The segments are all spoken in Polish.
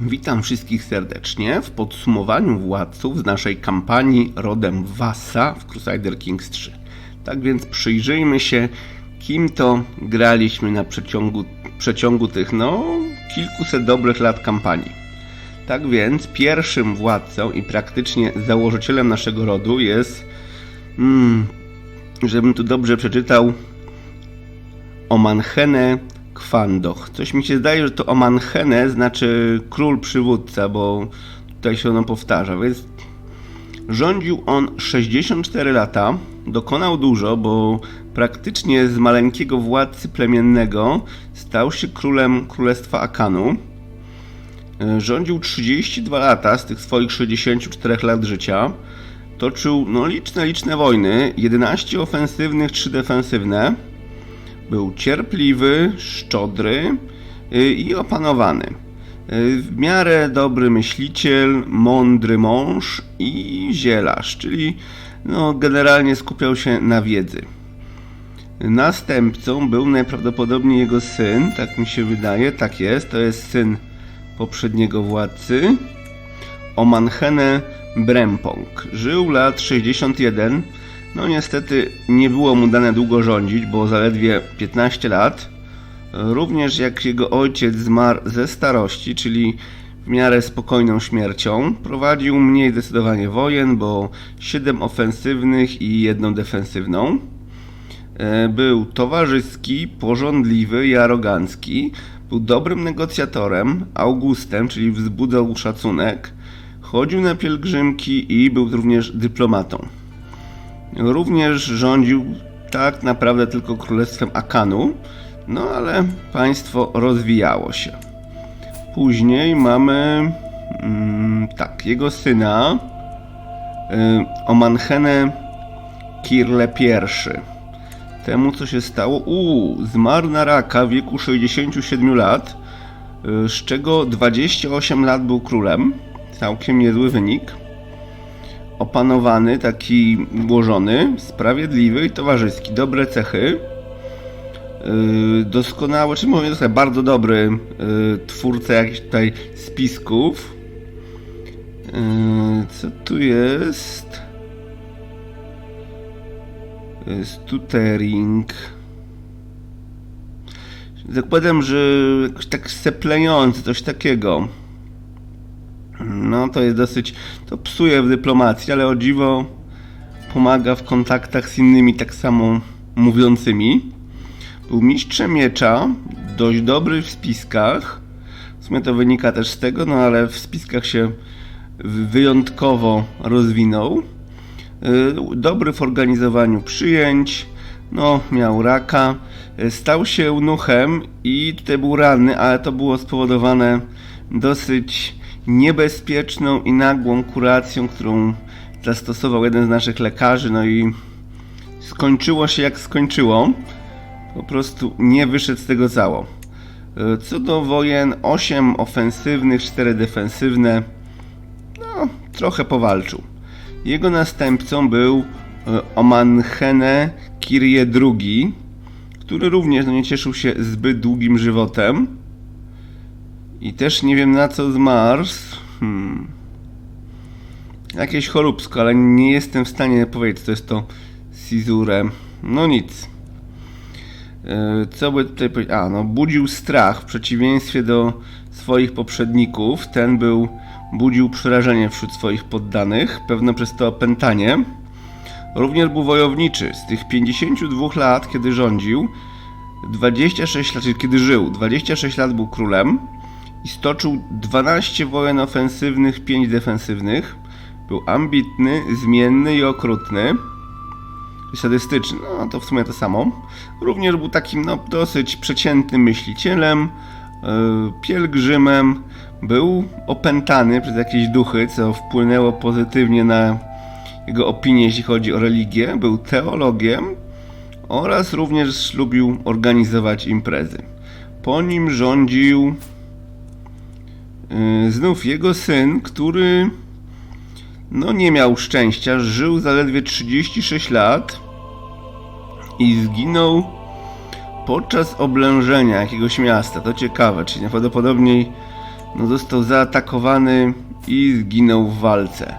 Witam wszystkich serdecznie w podsumowaniu władców z naszej kampanii rodem Wassa w Crusader Kings 3. Tak więc przyjrzyjmy się, kim to graliśmy na przeciągu, przeciągu tych, no, kilkuset dobrych lat kampanii. Tak więc pierwszym władcą i praktycznie założycielem naszego rodu jest, mm, żebym tu dobrze przeczytał, Omanhene Kwandoch. Coś mi się zdaje, że to Omanhene znaczy król przywódca, bo tutaj się ono powtarza, więc rządził on 64 lata, dokonał dużo, bo praktycznie z maleńkiego władcy plemiennego stał się królem królestwa Akanu. E, Rządził 32 lata z tych swoich 64 lat życia. Toczył no, liczne, liczne wojny, 11 ofensywnych, 3 defensywne. Był cierpliwy, szczodry y, i opanowany. Y, W miarę dobry myśliciel, mądry mąż i zielarz, czyli no, generalnie skupiał się na wiedzy. Następcą był najprawdopodobniej jego syn, tak mi się wydaje, tak jest, to jest syn poprzedniego władcy, Omanhene Brempong. Żył lat 61. No niestety nie było mu dane długo rządzić, bo zaledwie 15 lat. Również jak jego ojciec zmarł ze starości, czyli w miarę spokojną śmiercią, prowadził mniej zdecydowanie wojen, bo 7 ofensywnych i jedną defensywną. E, Był towarzyski, porządliwy i arogancki. Był dobrym negocjatorem, Augustem, czyli wzbudzał szacunek. Chodził na pielgrzymki i był również dyplomatą. Również rządził tak naprawdę tylko królestwem Akanu, no ale państwo rozwijało się. Później mamy mm, tak, jego syna y, Omanhene Kirle I. Temu co się stało? Uuu, zmarł na raka w wieku 67 lat, y, z czego 28 lat był królem. Całkiem niezły wynik opanowany, taki ułożony, sprawiedliwy i towarzyski, dobre cechy. Yy, doskonały, czy mówię sobie, bardzo dobry yy, twórca jakichś tutaj spisków. Yy, co tu jest? Stutering. Zakładam, że jakoś tak seplejący, coś takiego. No, to jest dosyć. To psuje w dyplomacji, ale o dziwo pomaga w kontaktach z innymi tak samo mówiącymi. Był mistrzem miecza, dość dobry w spiskach. W sumie to wynika też z tego, no ale w spiskach się wyjątkowo rozwinął. Yy, Dobry w organizowaniu przyjęć. No, miał raka. Stał się eunuchem i tutaj był ranny, ale to było spowodowane dosyć niebezpieczną i nagłą kuracją, którą zastosował jeden z naszych lekarzy, no i skończyło się jak skończyło. Po prostu nie wyszedł z tego cało. E, Co do wojen, 8 ofensywnych, 4 defensywne. No, trochę powalczył. Jego następcą był e, Omanhene Kirie II, który również no, nie cieszył się zbyt długim żywotem. I też nie wiem na co zmarł. Hmm. Jakieś choróbsko, ale nie jestem w stanie powiedzieć, co jest to Sizure. No nic. E, Co by tutaj powiedzieć? A, no, budził strach w przeciwieństwie do swoich poprzedników. Ten był, budził przerażenie wśród swoich poddanych, pewno przez to opętanie. Również był wojowniczy. Z tych 52 lat, kiedy rządził, 26 lat, kiedy żył, 26 lat był królem i stoczył 12 wojen ofensywnych, 5 defensywnych. Był ambitny, zmienny i okrutny. I sadystyczny, no to w sumie to samo. Również był takim no, dosyć przeciętnym myślicielem, yy, pielgrzymem. Był opętany przez jakieś duchy, co wpłynęło pozytywnie na jego opinię, jeśli chodzi o religię. Był teologiem oraz również lubił organizować imprezy. Po nim rządził Znów jego syn, który no nie miał szczęścia, żył zaledwie 36 lat i zginął podczas oblężenia jakiegoś miasta. To ciekawe, czyli najprawdopodobniej no został zaatakowany i zginął w walce.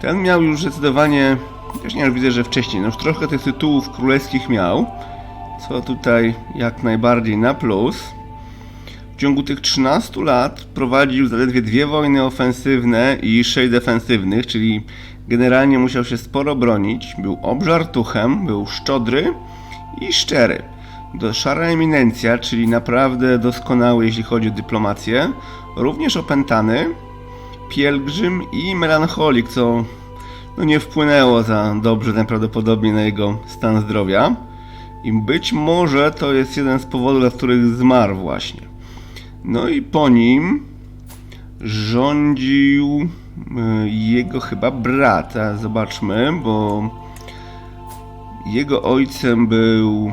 Ten miał już zdecydowanie, też nie widzę, że wcześniej, no już trochę tych tytułów królewskich miał, co tutaj jak najbardziej na plus. Ciągu tych 13 lat prowadził zaledwie dwie wojny ofensywne i sześć defensywnych, czyli generalnie musiał się sporo bronić. Był obżartuchem, był szczodry i szczery. Do szara eminencja, czyli naprawdę doskonały jeśli chodzi o dyplomację, również opętany, pielgrzym i melancholik, co no nie wpłynęło za dobrze najprawdopodobniej na jego stan zdrowia. I być może to jest jeden z powodów, dla których zmarł właśnie. No i po nim rządził y, jego chyba brat. A zobaczmy, bo jego ojcem był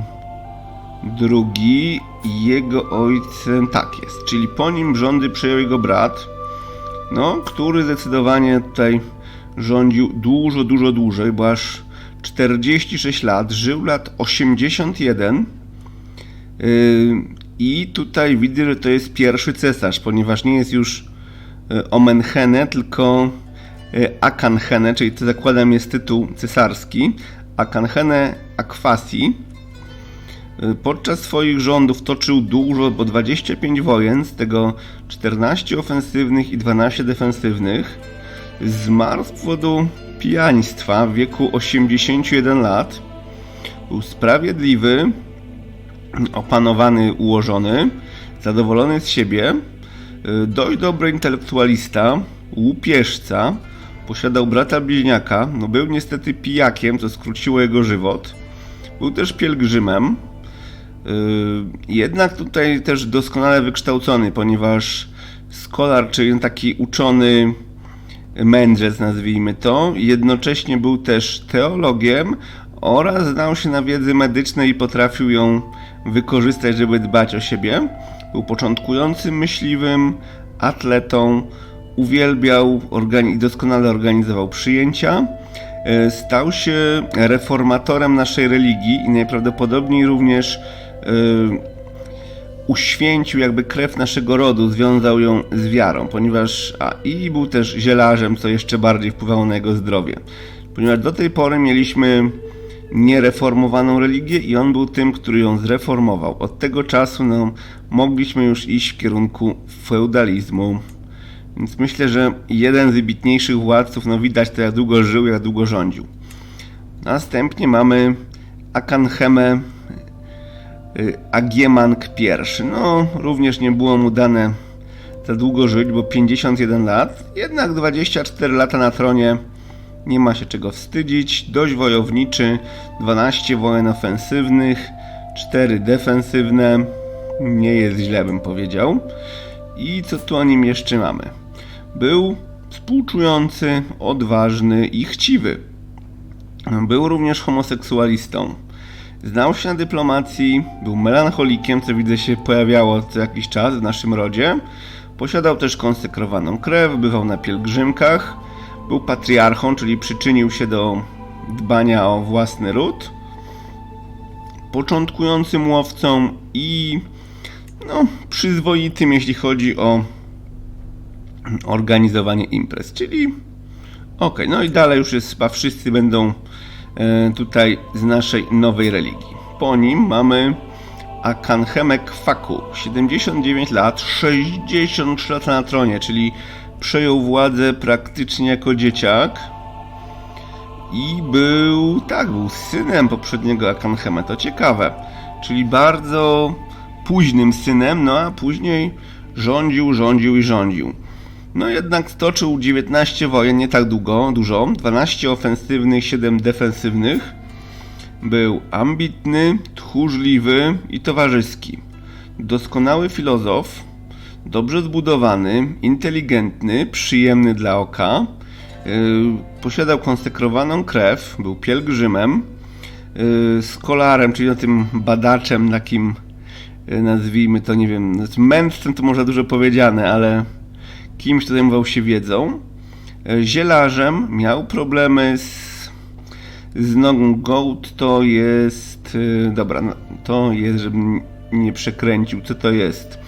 drugi, jego ojcem tak jest, czyli po nim rządy przejął jego brat, no, który zdecydowanie tutaj rządził dużo, dużo dłużej, bo aż 46 lat, żył lat 81 yy, i tutaj widzę, że to jest pierwszy cesarz, ponieważ nie jest już yy, Omenhene, tylko yy, Akanhene, czyli to zakładam jest tytuł cesarski, Akanhene Akwasi. Yy, Podczas swoich rządów toczył dużo, bo 25 wojen, z tego 14 ofensywnych i 12 defensywnych. Zmarł z powodu pijaństwa w wieku 81 lat. Był sprawiedliwy, opanowany, ułożony, zadowolony z siebie, y, dość dobry intelektualista, łupieżca, posiadał brata bliźniaka, no był niestety pijakiem, co skróciło jego żywot. Był też pielgrzymem, y, jednak tutaj też doskonale wykształcony, ponieważ skolar, czyli taki uczony mędrzec, nazwijmy to. Jednocześnie był też teologiem oraz znał się na wiedzy medycznej i potrafił ją wykorzystać, żeby dbać o siebie. Był początkującym myśliwym, atletą, uwielbiał i doskonale organizował przyjęcia. E, Stał się reformatorem naszej religii i najprawdopodobniej również e, uświęcił jakby krew naszego rodu, związał ją z wiarą, ponieważ a, i był też zielarzem, co jeszcze bardziej wpływało na jego zdrowie. Ponieważ do tej pory mieliśmy niereformowaną religię i on był tym, który ją zreformował. Od tego czasu no, mogliśmy już iść w kierunku feudalizmu. Więc myślę, że jeden z wybitniejszych władców, no widać to jak długo żył, jak długo rządził. Następnie mamy Akanhemę Y, Agiemank I. No, również nie było mu dane za długo żyć, bo 51 lat, jednak 24 lata na tronie nie ma się czego wstydzić. Dość wojowniczy, 12 wojen ofensywnych, 4 defensywne. Nie jest źle, bym powiedział. I co tu o nim jeszcze mamy? Był współczujący, odważny i chciwy. Był również homoseksualistą. Znał się na dyplomacji, był melancholikiem, co widzę się pojawiało co jakiś czas w naszym rodzie. Posiadał też konsekrowaną krew, bywał na pielgrzymkach. Był patriarchą, czyli przyczynił się do dbania o własny ród. Początkującym łowcą i no, przyzwoitym, jeśli chodzi o organizowanie imprez. Czyli ok, no i dalej już jest chyba wszyscy będą E, tutaj z naszej nowej religii. Po nim mamy Akanhemek Faku, 79 lat, 63 lata na tronie, czyli przejął władzę praktycznie jako dzieciak i był, tak, był synem poprzedniego Akanhema, to ciekawe, czyli bardzo późnym synem, no a później rządził, rządził i rządził. No jednak stoczył 19 wojen, nie tak długo, dużo, 12 ofensywnych, 7 defensywnych. Był ambitny, tchórzliwy i towarzyski. Doskonały filozof, dobrze zbudowany, inteligentny, przyjemny dla oka. Yy, posiadał konsekrowaną krew, był pielgrzymem, skolarem, czyli tym badaczem, takim yy, nazwijmy to, nie wiem, znaczy mędrcem to może dużo powiedziane, ale kimś, kto zajmował się wiedzą. E, zielarzem miał problemy z, z nogą gołd, to jest... E, dobra, no, to jest, żebym nie przekręcił, co to jest?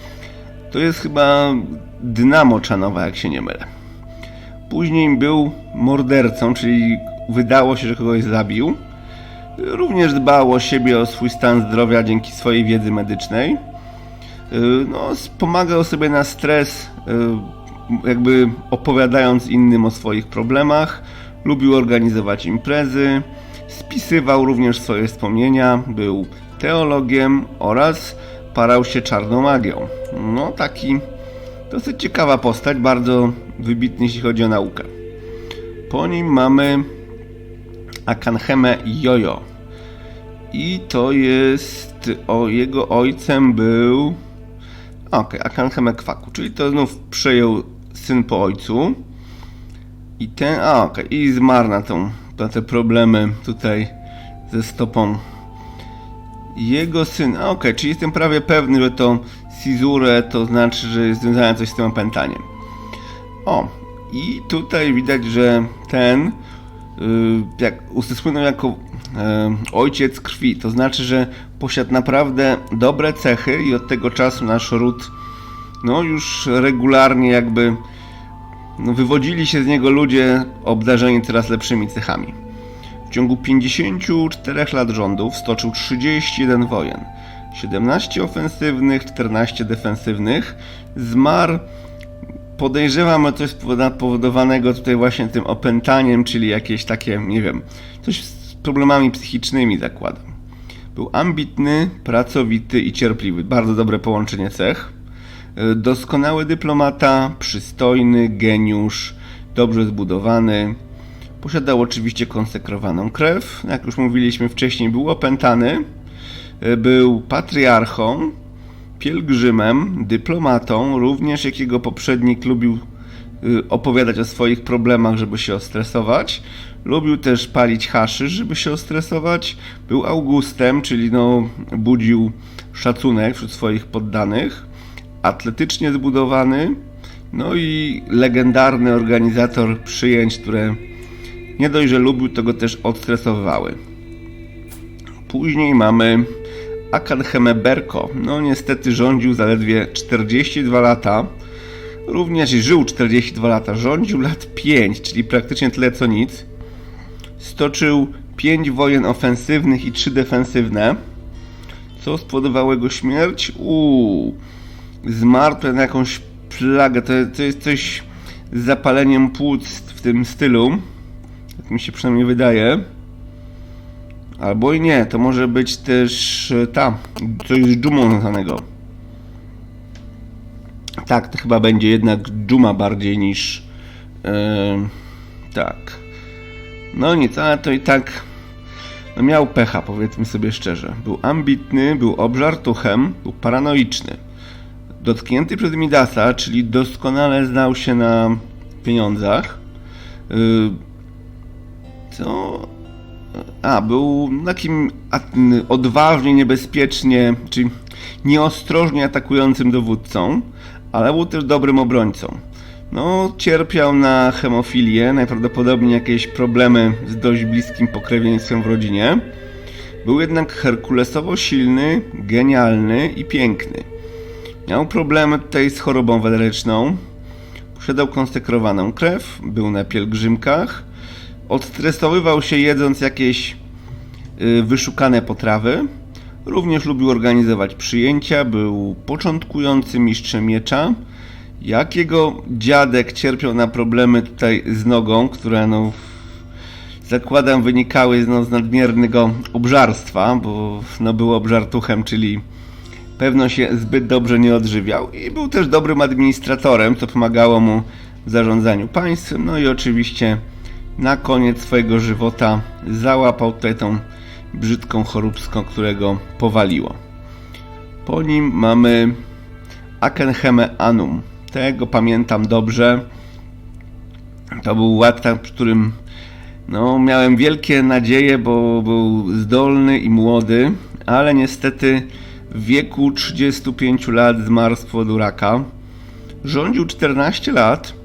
To jest chyba Dynamo Czanowa, jak się nie mylę. Później był mordercą, czyli wydało się, że kogoś zabił. Również dbał o siebie, o swój stan zdrowia dzięki swojej wiedzy medycznej. Y, No, pomagał sobie na stres, y, jakby opowiadając innym o swoich problemach. Lubił organizować imprezy, spisywał również swoje wspomnienia, był teologiem oraz parał się czarną magią. No, taki dosyć ciekawa postać, bardzo wybitny jeśli chodzi o naukę. Po nim mamy Akanheme Jojo. I to jest. O jego ojcem był. Okej, Akanheme Kwaku, czyli to znów przejął syn po ojcu. I ten. A, okej, i zmarł na, tą, na te problemy tutaj ze stopą. Jego syn. A, okej, czyli jestem prawie pewny, że to Sizure to znaczy, że jest związane coś z tym opętaniem. O, i tutaj widać, że ten y, jak usłynął jako y, ojciec krwi, to znaczy, że posiadł naprawdę dobre cechy i od tego czasu nasz ród no już regularnie jakby no, wywodzili się z niego ludzie obdarzeni coraz lepszymi cechami. W ciągu 54 lat rządów stoczył 31 wojen, 17 ofensywnych, 14 defensywnych, zmarł podejrzewam o coś spowodowanego tutaj właśnie tym opętaniem, czyli jakieś takie, nie wiem, coś z problemami psychicznymi zakładam. Był ambitny, pracowity i cierpliwy. Bardzo dobre połączenie cech. Doskonały dyplomata, przystojny, geniusz, dobrze zbudowany. Posiadał oczywiście konsekrowaną krew. Jak już mówiliśmy wcześniej, był opętany. Y, Był patriarchą, pielgrzymem, dyplomatą, również jak jego poprzednik lubił y, opowiadać o swoich problemach, żeby się ostresować. Lubił też palić haszy, żeby się ostresować. Był Augustem, czyli no, budził szacunek wśród swoich poddanych. Atletycznie zbudowany, no i legendarny organizator przyjęć, które nie dość, że lubił, to go też odstresowywały. Później mamy Akanheme Berko. No niestety rządził zaledwie 42 lata. Również żył 42 lata. Rządził lat 5, czyli praktycznie tyle co nic. Stoczył 5 wojen ofensywnych i 3 defensywne. Co spowodowało jego śmierć? Uuu. Zmarł na jakąś plagę. To, to jest coś z zapaleniem płuc w tym stylu. Tak mi się przynajmniej wydaje. Albo i nie, to może być też e, ta, coś z dżumą związanego. Tak, to chyba będzie jednak dżuma bardziej niż. e, tak. No nic, ale to i tak. No miał pecha, powiedzmy sobie szczerze. Był ambitny, był obżartuchem, był paranoiczny. Dotknięty przez Midasa, czyli doskonale znał się na pieniądzach. Y, co a, był takim odważnie, niebezpiecznie, czy nieostrożnie atakującym dowódcą, ale był też dobrym obrońcą. No, cierpiał na hemofilię, najprawdopodobniej jakieś problemy z dość bliskim pokrewieństwem w rodzinie. Był jednak herkulesowo silny, genialny i piękny. Miał problemy tutaj z chorobą weneryczną, posiadał konsekrowaną krew, był na pielgrzymkach, odstresowywał się jedząc jakieś y, wyszukane potrawy. Również lubił organizować przyjęcia, był początkującym mistrzem miecza. Jak jego dziadek cierpiał na problemy tutaj z nogą, które no zakładam wynikały no, z nadmiernego obżarstwa, bo no, był obżartuchem, czyli pewno się zbyt dobrze nie odżywiał i był też dobrym administratorem, co pomagało mu w zarządzaniu państwem. No i oczywiście na koniec swojego żywota załapał tą brzydką choróbską, którego powaliło. Po nim mamy Akenheme Anum. Tego pamiętam dobrze. To był ład, w którym no, miałem wielkie nadzieje, bo był zdolny i młody, ale niestety w wieku 35 lat zmarł z powodu raka. Rządził 14 lat.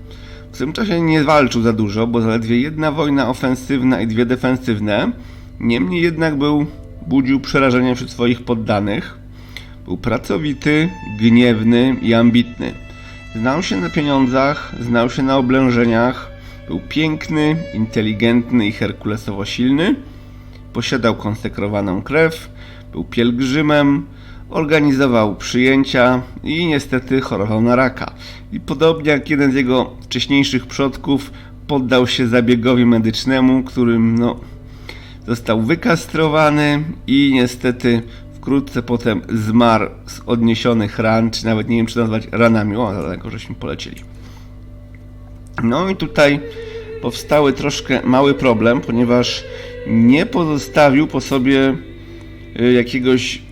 W tym czasie nie walczył za dużo, bo zaledwie jedna wojna ofensywna i dwie defensywne. Niemniej jednak był, budził przerażenie wśród swoich poddanych. Był pracowity, gniewny i ambitny. Znał się na pieniądzach, znał się na oblężeniach, był piękny, inteligentny i herkulesowo silny, posiadał konsekrowaną krew, był pielgrzymem, organizował przyjęcia i niestety chorował na raka. I podobnie jak jeden z jego wcześniejszych przodków, poddał się zabiegowi medycznemu, którym no, został wykastrowany i niestety wkrótce potem zmarł z odniesionych ran, czy nawet nie wiem, czy nazwać ranami. O, daleko żeśmy polecieli. No i tutaj powstały troszkę mały problem, ponieważ nie pozostawił po sobie y, jakiegoś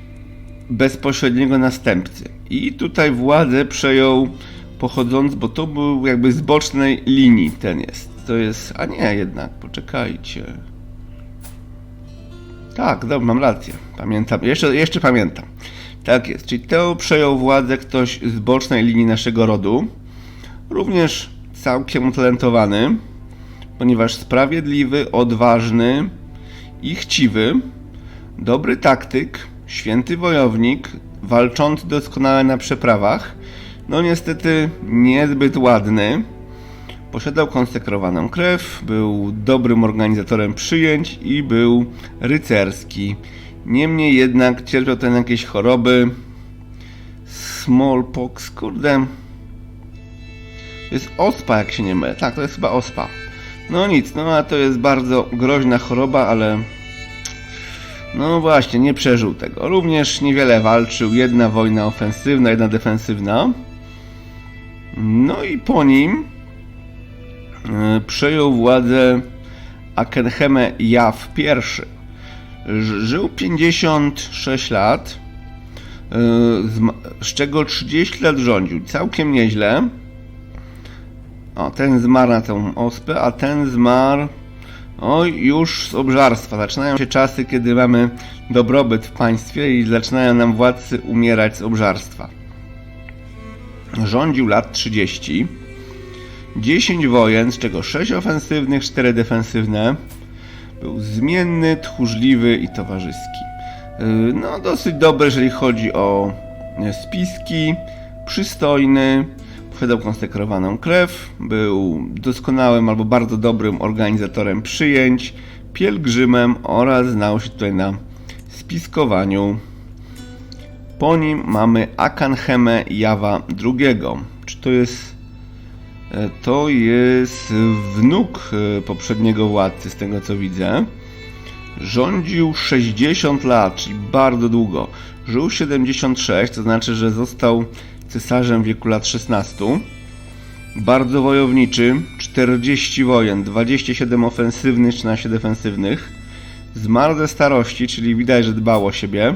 bezpośredniego następcy. I tutaj władzę przejął pochodząc, bo to był jakby z bocznej linii ten jest. To jest, a nie jednak, poczekajcie. Tak, dobrze, mam rację. Pamiętam, jeszcze, jeszcze pamiętam. Tak jest, czyli Teo przejął władzę ktoś z bocznej linii naszego rodu. Również całkiem utalentowany, ponieważ sprawiedliwy, odważny i chciwy, dobry taktyk, święty wojownik, walczący doskonale na przeprawach, no niestety niezbyt ładny. Posiadał konsekrowaną krew, był dobrym organizatorem przyjęć i był rycerski. Niemniej jednak cierpiał ten jakieś choroby. Smallpox, kurde. Jest ospa, jak się nie mylę. Tak, to jest chyba ospa. No nic, no a to jest bardzo groźna choroba, ale no właśnie, nie przeżył tego. Również niewiele walczył. Jedna wojna ofensywna, jedna defensywna. No i po nim e, przejął władzę Akenheme Jaw I. Żył 56 lat, e, z czego 30 lat rządził. Całkiem nieźle. O, ten zmarł na tą ospę, a ten zmarł Oj, już z obżarstwa. Zaczynają się czasy, kiedy mamy dobrobyt w państwie i zaczynają nam władcy umierać z obżarstwa. Rządził lat 30. 10 wojen, z czego 6 ofensywnych, 4 defensywne. Był zmienny, tchórzliwy i towarzyski. Yy, no, dosyć dobry, jeżeli chodzi o spiski. Przystojny, posiadał konsekrowaną krew, był doskonałym albo bardzo dobrym organizatorem przyjęć, pielgrzymem oraz znał się tutaj na spiskowaniu. Po nim mamy Akanheme Jawa II. Czy to jest e, to jest wnuk e, poprzedniego władcy, z tego co widzę. Rządził 60 lat, czyli bardzo długo. Żył 76, to znaczy, że został cesarzem w wieku lat 16. Bardzo wojowniczy, 40 wojen, 27 ofensywnych, 13 defensywnych. Zmarł ze starości, czyli widać, że dbał o siebie.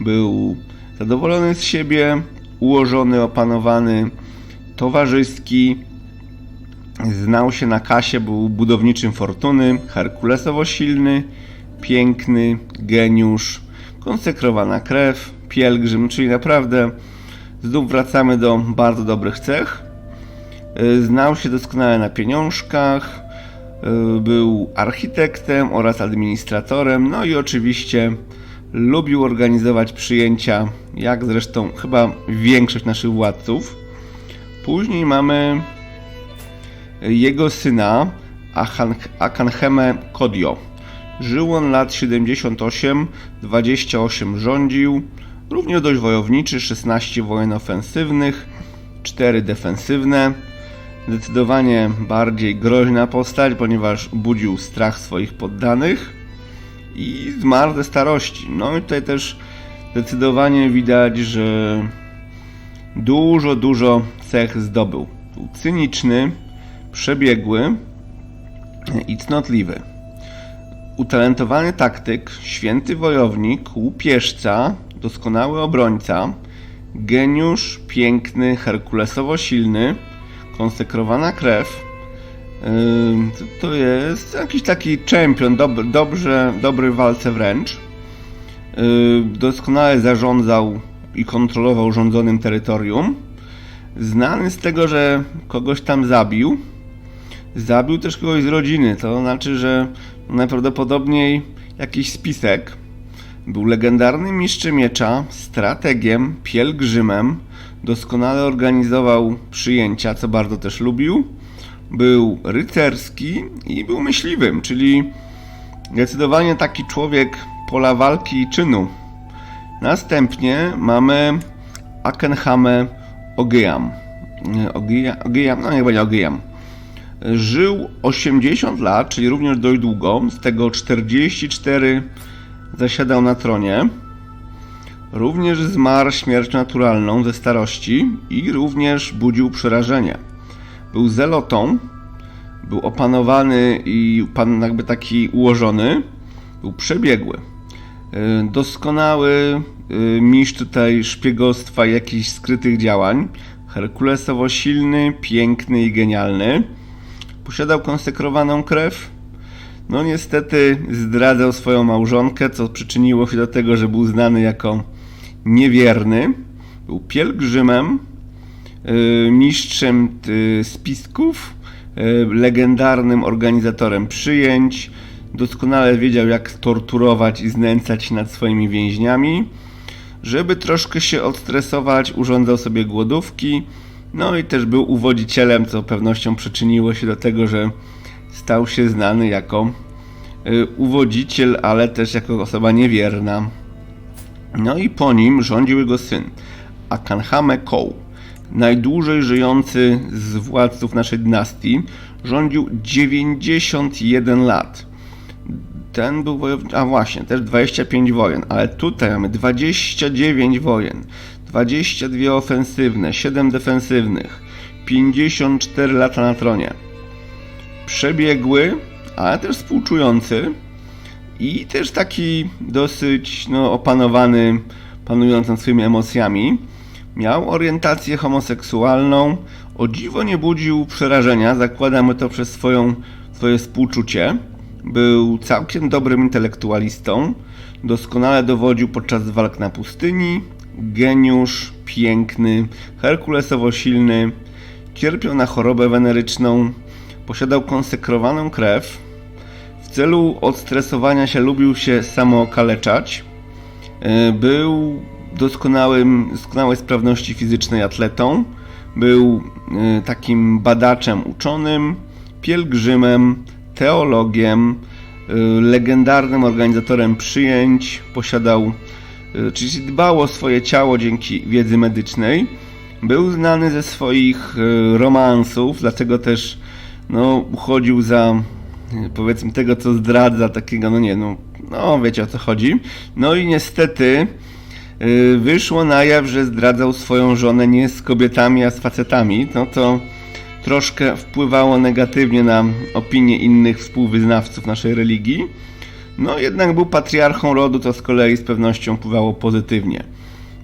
Był zadowolony z siebie, ułożony, opanowany, towarzyski. Znał się na kasie, był budowniczym fortuny, herkulesowo silny, piękny, geniusz, konsekrowana krew, pielgrzym, czyli naprawdę Znów wracamy do bardzo dobrych cech. Y, znał się doskonale na pieniążkach, y, był architektem oraz administratorem, no i oczywiście lubił organizować przyjęcia, jak zresztą chyba większość naszych władców. Później mamy jego syna Akanheme Kodio. Żył on lat 78, 28 rządził, Również dość wojowniczy, 16 wojen ofensywnych, 4 defensywne. Zdecydowanie bardziej groźna postać, ponieważ budził strach swoich poddanych i zmarł ze starości. No i tutaj też zdecydowanie widać, że dużo, dużo cech zdobył. Był cyniczny, przebiegły i cnotliwy. Utalentowany taktyk, święty wojownik, łupieżca, doskonały obrońca, geniusz, piękny, herkulesowo silny, konsekrowana krew. To jest jakiś taki czempion, dob dobrze, dobry w walce wręcz. Doskonale zarządzał i kontrolował rządzonym terytorium. Znany z tego, że kogoś tam zabił. Zabił też kogoś z rodziny, to znaczy, że najprawdopodobniej jakiś spisek Był legendarnym mistrzem miecza, strategiem, pielgrzymem, doskonale organizował przyjęcia, co bardzo też lubił. Był rycerski i był myśliwym, czyli zdecydowanie taki człowiek pola walki i czynu. Następnie mamy Akenhame. Ogyam, Ogyam, no niech będzie Ogyam. Żył 80 lat, czyli również dość długo, z tego 44 zasiadał na tronie. Również zmarł śmiercią naturalną ze starości i również budził przerażenie. Był zelotą, był opanowany i pan jakby taki ułożony, był przebiegły. Y, Doskonały y, mistrz tutaj szpiegostwa i jakichś skrytych działań. Herkulesowo silny, piękny i genialny. Posiadał konsekrowaną krew. No niestety zdradzał swoją małżonkę, co przyczyniło się do tego, że był znany jako niewierny. Był pielgrzymem, y, mistrzem y, spisków, y, legendarnym organizatorem przyjęć. Doskonale wiedział, jak torturować i znęcać nad swoimi więźniami. Żeby troszkę się odstresować, urządzał sobie głodówki. No i też był uwodzicielem, co pewnością przyczyniło się do tego, że stał się znany jako y, uwodziciel, ale też jako osoba niewierna. No i po nim rządził jego syn, Akanhame Kou. Najdłużej żyjący z władców naszej dynastii, rządził 91 lat. Ten był wojownikiem, a właśnie, też 25 wojen, ale tutaj mamy 29 wojen, 22 ofensywne, 7 defensywnych, 54 lata na tronie. Przebiegły, ale też współczujący i też taki dosyć no, opanowany, panujący nad swoimi emocjami. Miał orientację homoseksualną, o dziwo nie budził przerażenia, zakładamy to przez swoją, swoje współczucie. Był całkiem dobrym intelektualistą, doskonale dowodził podczas walk na pustyni, geniusz, piękny, herkulesowo silny, cierpiał na chorobę weneryczną, posiadał konsekrowaną krew, w celu odstresowania się lubił się samookaleczać, E, był doskonałym, doskonałej sprawności fizycznej atletą, był e, takim badaczem uczonym, pielgrzymem, teologiem, e, legendarnym organizatorem przyjęć, posiadał, czyli dbał o swoje ciało dzięki wiedzy medycznej. Był znany ze swoich romansów, dlatego też no, uchodził za powiedzmy tego, co zdradza takiego, no nie, no, no wiecie o co chodzi. No i niestety y, wyszło na jaw, że zdradzał swoją żonę nie z kobietami, a z facetami, no to troszkę wpływało negatywnie na opinię innych współwyznawców naszej religii. No jednak był patriarchą rodu, to z kolei z pewnością wpływało pozytywnie.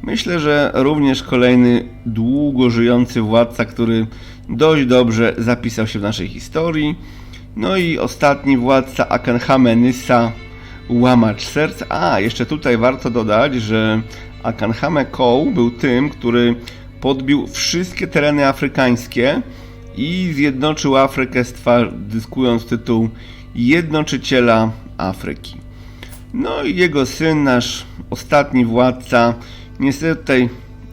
Myślę, że również kolejny długo żyjący władca, który dość dobrze zapisał się w naszej historii. No i ostatni władca Akenhame Nyssa, łamacz serc. A, jeszcze tutaj warto dodać, że Akanhame Kou był tym, który podbił wszystkie tereny afrykańskie i zjednoczył Afrykę, dyskując tytuł jednoczyciela Afryki. No i jego syn, nasz ostatni władca, niestety tutaj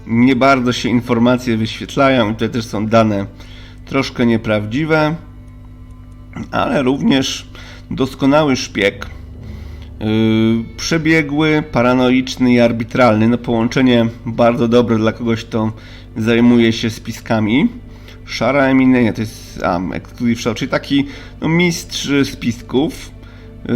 nie bardzo się informacje wyświetlają, i tutaj też są dane troszkę nieprawdziwe, ale również doskonały szpieg, Yy, przebiegły, paranoiczny i arbitralny. No połączenie bardzo dobre dla kogoś, kto zajmuje się spiskami. Szara Emineja to jest Exclusive Show, czyli taki no, mistrz spisków. Yy,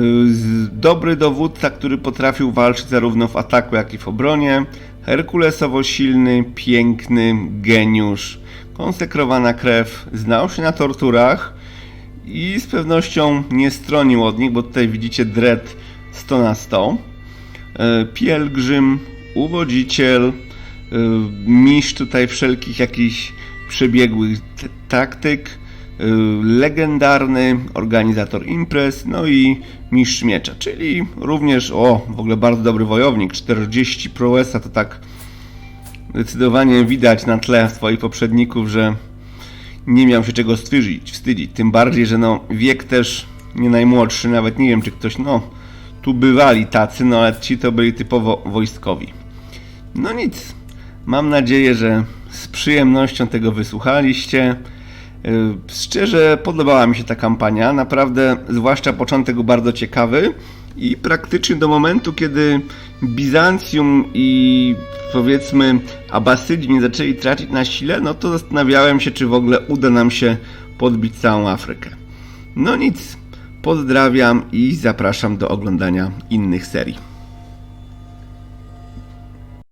dobry dowódca, który potrafił walczyć zarówno w ataku, jak i w obronie. Herkulesowo silny, piękny, geniusz, konsekrowana krew, znał się na torturach i z pewnością nie stronił od nich, bo tutaj widzicie dread 100 na 100. E, Pielgrzym, uwodziciel, e, mistrz tutaj wszelkich jakichś przebiegłych taktyk, legendarny organizator imprez, no i mistrz miecza, czyli również, o, w ogóle bardzo dobry wojownik, 40 prowesa, to tak zdecydowanie widać na tle swoich poprzedników, że nie miał się czego wstydzić, wstydzić. Tym bardziej, że no wiek też nie najmłodszy, nawet nie wiem czy ktoś, no tu bywali tacy, no ale ci to byli typowo wojskowi. No nic. Mam nadzieję, że z przyjemnością tego wysłuchaliście. Yy, Szczerze podobała mi się ta kampania, naprawdę, zwłaszcza początek był bardzo ciekawy i praktycznie do momentu, kiedy Bizancjum i powiedzmy Abasydzi zaczęli tracić na sile, no to zastanawiałem się, czy w ogóle uda nam się podbić całą Afrykę. No nic, pozdrawiam i zapraszam do oglądania innych serii.